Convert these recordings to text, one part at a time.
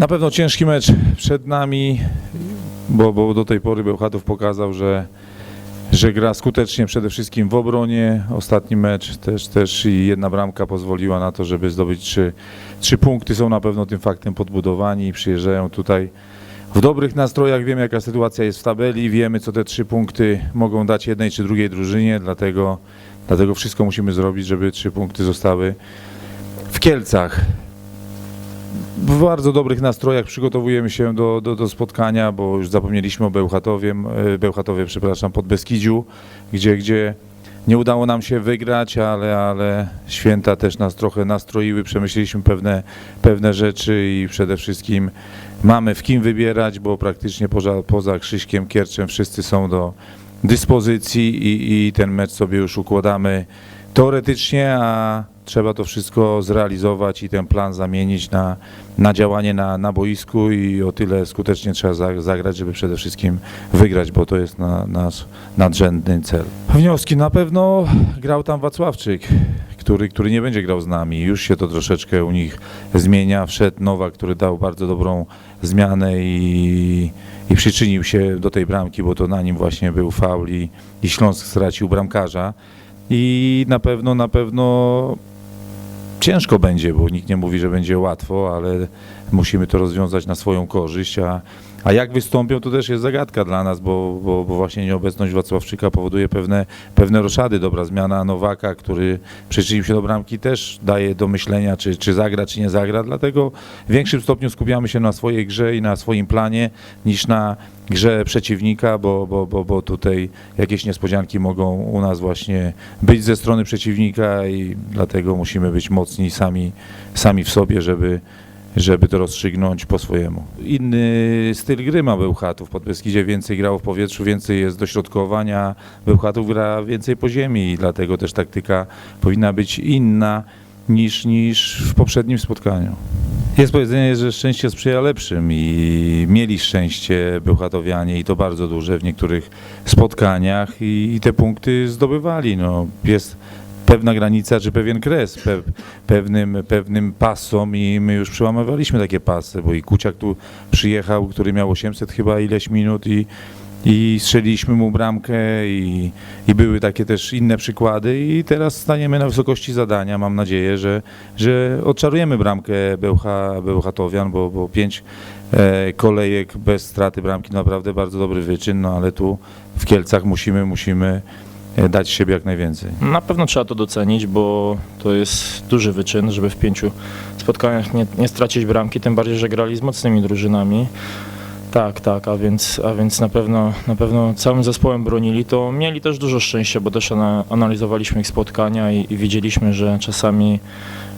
Na pewno ciężki mecz przed nami, bo, bo do tej pory Bełchatów pokazał, że, że gra skutecznie przede wszystkim w obronie. Ostatni mecz też, też i jedna bramka pozwoliła na to, żeby zdobyć trzy, trzy punkty. Są na pewno tym faktem podbudowani i przyjeżdżają tutaj w dobrych nastrojach. Wiemy jaka sytuacja jest w tabeli, wiemy co te trzy punkty mogą dać jednej czy drugiej drużynie, dlatego, dlatego wszystko musimy zrobić, żeby trzy punkty zostały w Kielcach. W bardzo dobrych nastrojach przygotowujemy się do, do, do spotkania, bo już zapomnieliśmy o Bełchatowie, e, Bełchatowie, przepraszam, pod Beskidziu, gdzie, gdzie nie udało nam się wygrać, ale, ale święta też nas trochę nastroiły, przemyśleliśmy pewne, pewne rzeczy i przede wszystkim mamy w kim wybierać, bo praktycznie poza, poza Krzyśkiem Kierczem wszyscy są do dyspozycji i, i ten mecz sobie już układamy teoretycznie, a trzeba to wszystko zrealizować i ten plan zamienić na, na działanie na, na boisku i o tyle skutecznie trzeba za- zagrać, żeby przede wszystkim wygrać, bo to jest na, nasz nadrzędny cel. Wnioski na pewno grał tam Wacławczyk, który, który nie będzie grał z nami. Już się to troszeczkę u nich zmienia. Wszedł Nowak, który dał bardzo dobrą zmianę i, i przyczynił się do tej bramki, bo to na nim właśnie był faul i, i Śląsk stracił bramkarza. I na pewno, na pewno ciężko będzie, bo nikt nie mówi, że będzie łatwo, ale musimy to rozwiązać na swoją korzyść, a, a jak wystąpią, to też jest zagadka dla nas, bo, bo, bo właśnie nieobecność Wacławczyka powoduje pewne, pewne roszady. Dobra zmiana Nowaka, który przyczynił się do bramki, też daje do myślenia, czy, czy zagra, czy nie zagra, dlatego w większym stopniu skupiamy się na swojej grze i na swoim planie, niż na grze przeciwnika, bo, bo, bo, bo tutaj jakieś niespodzianki mogą u nas właśnie być ze strony przeciwnika i dlatego musimy być mocni sami, sami w sobie, żeby, żeby to rozstrzygnąć po swojemu. Inny styl gry ma Bełchatów. Pod Beskidzie więcej grał w powietrzu, więcej jest dośrodkowań, a Bełchatów gra więcej po ziemi i dlatego też taktyka powinna być inna niż, niż w poprzednim spotkaniu. Jest powiedzenie, że szczęście sprzyja lepszym i mieli szczęście Bełchatowianie i to bardzo duże w niektórych spotkaniach i, i te punkty zdobywali. No, jest pewna granica czy pewien kres pe, pewnym, pewnym pasom i my już przełamywaliśmy takie pasy, bo i Kuciak tu przyjechał, który miał 800 chyba ileś minut i, i strzeliliśmy mu bramkę i, i były takie też inne przykłady i teraz staniemy na wysokości zadania. Mam nadzieję, że, że odczarujemy bramkę Bełcha, Bełchatowian, bo, bo pięć e, kolejek bez straty bramki naprawdę bardzo dobry wyczyn, no ale tu w Kielcach musimy, musimy dać siebie jak najwięcej. Na pewno trzeba to docenić, bo to jest duży wyczyn, żeby w pięciu spotkaniach nie, nie stracić bramki, tym bardziej, że grali z mocnymi drużynami. Tak, tak, a więc, a więc na, pewno, na pewno całym zespołem bronili, to mieli też dużo szczęścia, bo też ana, analizowaliśmy ich spotkania i, i widzieliśmy, że czasami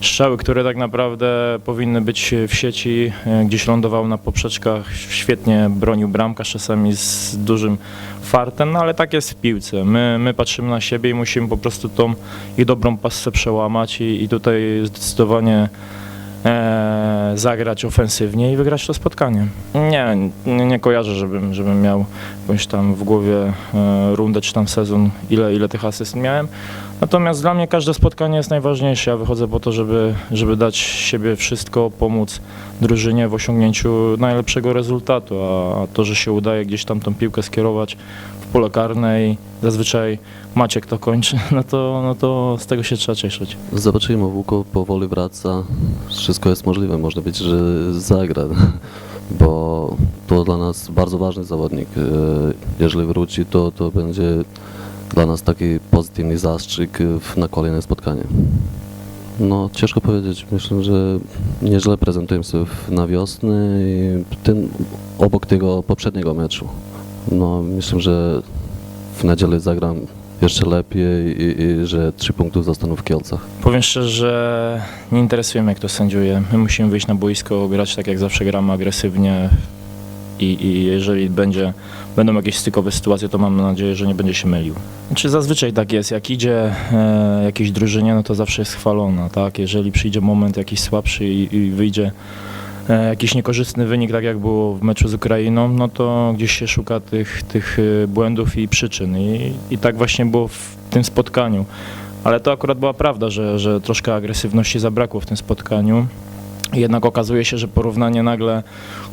strzały, które tak naprawdę powinny być w sieci, e, gdzieś lądował na poprzeczkach, świetnie bronił bramka, czasami z dużym fartem, no ale tak jest w piłce. My, my patrzymy na siebie i musimy po prostu tą ich dobrą pasę przełamać i, i tutaj zdecydowanie e, zagrać ofensywnie i wygrać to spotkanie. Nie, nie, nie kojarzę, żebym, żebym miał jakąś tam w głowie e, rundę czy tam sezon, ile, ile tych asyst miałem. Natomiast dla mnie każde spotkanie jest najważniejsze. Ja wychodzę po to, żeby, żeby dać siebie wszystko, pomóc drużynie w osiągnięciu najlepszego rezultatu, a to, że się udaje gdzieś tam tą piłkę skierować w pole karne i zazwyczaj Maciek to kończy, no to, no to z tego się trzeba cieszyć. Zobaczymy, Łuko powoli wraca. Wszystko jest możliwe, można być, że zagra, bo to dla nas bardzo ważny zawodnik. E, Jeżeli wróci, to, to będzie dla nas taki pozytywny zastrzyk w- na kolejne spotkanie. No, ciężko powiedzieć. Myślę, że nieźle prezentujemy się w- na wiosnę i ten, obok tego poprzedniego meczu. No, myślę, że w niedzielę zagram jeszcze lepiej i, i że trzy punktów zostaną w Kielcach. Powiem szczerze, że nie interesuje mnie, kto sędziuje. My musimy wyjść na boisko, grać tak jak zawsze gramy, agresywnie i, i jeżeli będzie, będą jakieś stykowe sytuacje, to mam nadzieję, że nie będzie się mylił. Znaczy zazwyczaj tak jest, jak idzie e, jakiejś drużynie, no to zawsze jest chwalona, tak? Jeżeli przyjdzie moment jakiś słabszy i, i wyjdzie e, jakiś niekorzystny wynik, tak jak było w meczu z Ukrainą, no to gdzieś się szuka tych, tych e, błędów i przyczyn i, i tak właśnie było w tym spotkaniu. Ale to akurat była prawda, że, że troszkę agresywności zabrakło w tym spotkaniu. Jednak okazuje się, że porównanie nagle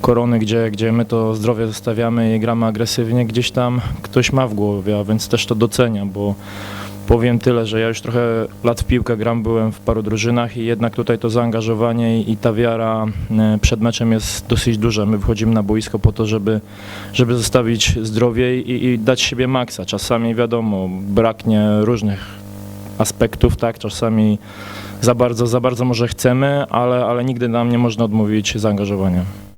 korony, gdzie, gdzie my to zdrowie zostawiamy i gramy agresywnie, gdzieś tam ktoś ma w głowie, a więc też to docenia, bo powiem tyle, że ja już trochę lat w piłkę gram, byłem w paru drużynach i jednak tutaj to zaangażowanie i, ta wiara e, przed meczem jest dosyć duża. My wchodzimy na boisko po to, żeby, żeby zostawić zdrowie i, i dać siebie maksa. Czasami wiadomo, braknie różnych aspektów, tak, czasami za bardzo, za bardzo może chcemy, ale, ale nigdy nam nie można odmówić zaangażowania.